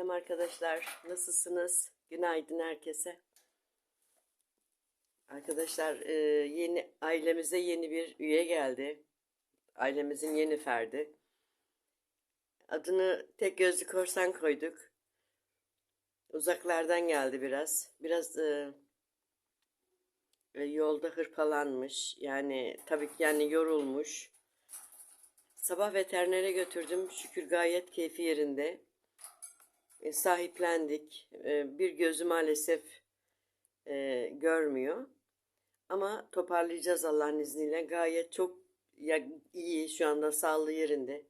Selam arkadaşlar. Nasılsınız? Günaydın herkese. Arkadaşlar e, yeni ailemize yeni bir üye geldi. Ailemizin yeni ferdi. Adını tek gözlü korsan koyduk. Uzaklardan geldi biraz. Biraz e, e, yolda hırpalanmış. Yani tabii ki yani yorulmuş. Sabah veterinere götürdüm. Şükür gayet keyfi yerinde. E, sahiplendik. E, bir gözü maalesef e, görmüyor. Ama toparlayacağız Allah'ın izniyle. Gayet çok iyi şu anda sağlığı yerinde.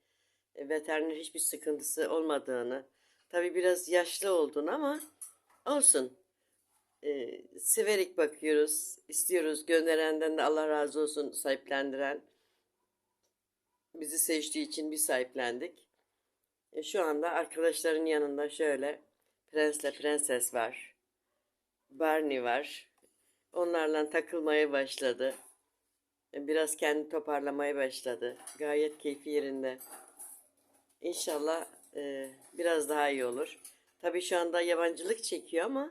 E, veteriner hiçbir sıkıntısı olmadığını. Tabii biraz yaşlı olduğunu ama olsun. E, severek bakıyoruz. istiyoruz. Gönderenden de Allah razı olsun sahiplendiren. Bizi seçtiği için bir sahiplendik. E, şu anda arkadaşların yanında şöyle prensle prenses var. Barney var. Onlarla takılmaya başladı. E, Biraz kendi toparlamaya başladı. Gayet keyfi yerinde. İnşallah e, biraz daha iyi olur. Tabii şu anda yabancılık çekiyor ama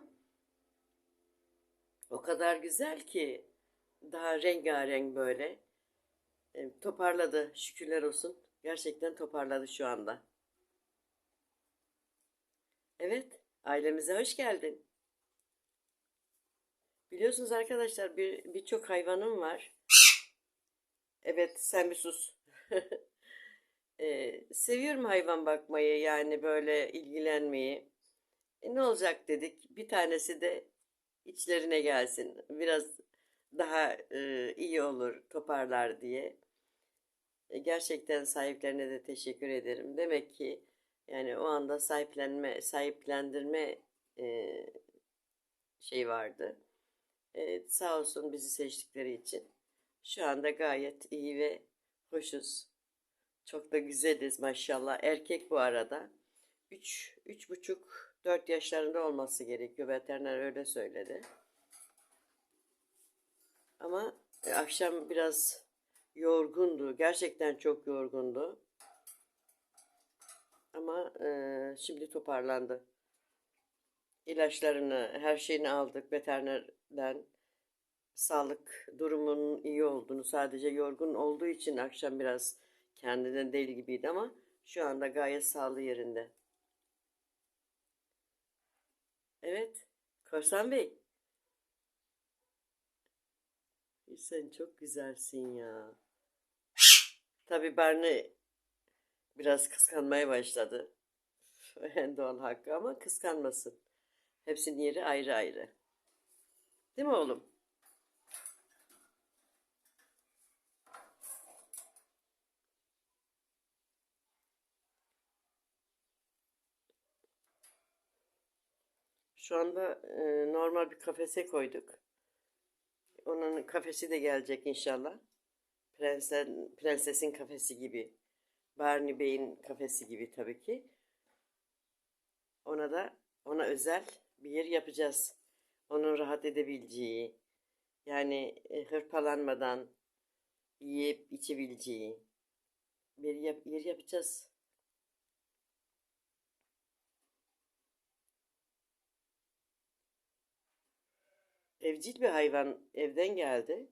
o kadar güzel ki daha rengarenk böyle. E, toparladı şükürler olsun. Gerçekten toparladı şu anda. Evet, ailemize hoş geldin. Biliyorsunuz arkadaşlar bir birçok hayvanım var. Evet, sen bir sus. Ee, seviyorum hayvan bakmayı yani böyle ilgilenmeyi. E, ne olacak dedik. Bir tanesi de içlerine gelsin. Biraz daha e, iyi olur, toparlar diye. E, gerçekten sahiplerine de teşekkür ederim. Demek ki yani o anda sahiplenme, sahiplendirme e, şey vardı. E, sağ olsun bizi seçtikleri için. Şu anda gayet iyi ve hoşuz. Çok da güzeliz maşallah. Erkek bu arada. 3 üç, buçuk 4 yaşlarında olması gerekiyor. Veteriner öyle söyledi. Ama e, akşam biraz yorgundu. Gerçekten çok yorgundu. Ama e, şimdi toparlandı. İlaçlarını, her şeyini aldık veterinerden. Sağlık durumunun iyi olduğunu, sadece yorgun olduğu için akşam biraz kendinden değil gibiydi ama şu anda gayet sağlığı yerinde. Evet, Korsan Bey. Sen çok güzelsin ya. Tabii Barney biraz kıskanmaya başladı. En doğal hakkı ama kıskanmasın. Hepsinin yeri ayrı ayrı. Değil mi oğlum? Şu anda e, normal bir kafese koyduk. Onun kafesi de gelecek inşallah. Prensen, prensesin kafesi gibi. Barney Bey'in kafesi gibi tabii ki. Ona da ona özel bir yer yapacağız. Onun rahat edebileceği, yani e, hırpalanmadan yiyip içebileceği bir yap- yer yapacağız. Evcil bir hayvan evden geldi.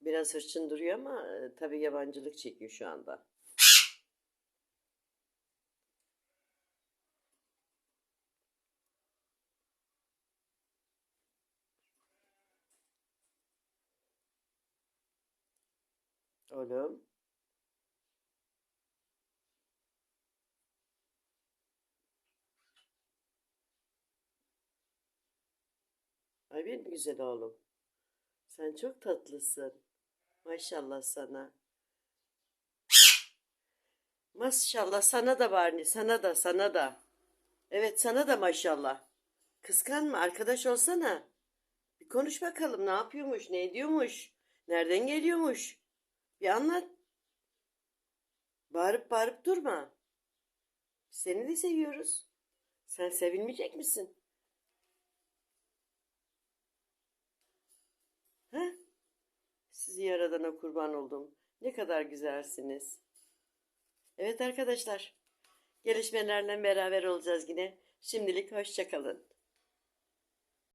Biraz hırçın duruyor ama e, tabii yabancılık çekiyor şu anda. Oğlum. Ay benim güzel oğlum. Sen çok tatlısın. Maşallah sana. Maşallah sana da Barney, sana da, sana da. Evet sana da maşallah. Kıskanma, arkadaş olsana. Bir konuş bakalım ne yapıyormuş, ne ediyormuş, nereden geliyormuş. Bir anlat. Bağırıp bağırıp durma. Seni de seviyoruz. Sen sevilmeyecek misin? Ha? Sizi yaradana kurban oldum. Ne kadar güzelsiniz. Evet arkadaşlar. Gelişmelerle beraber olacağız yine. Şimdilik hoşçakalın.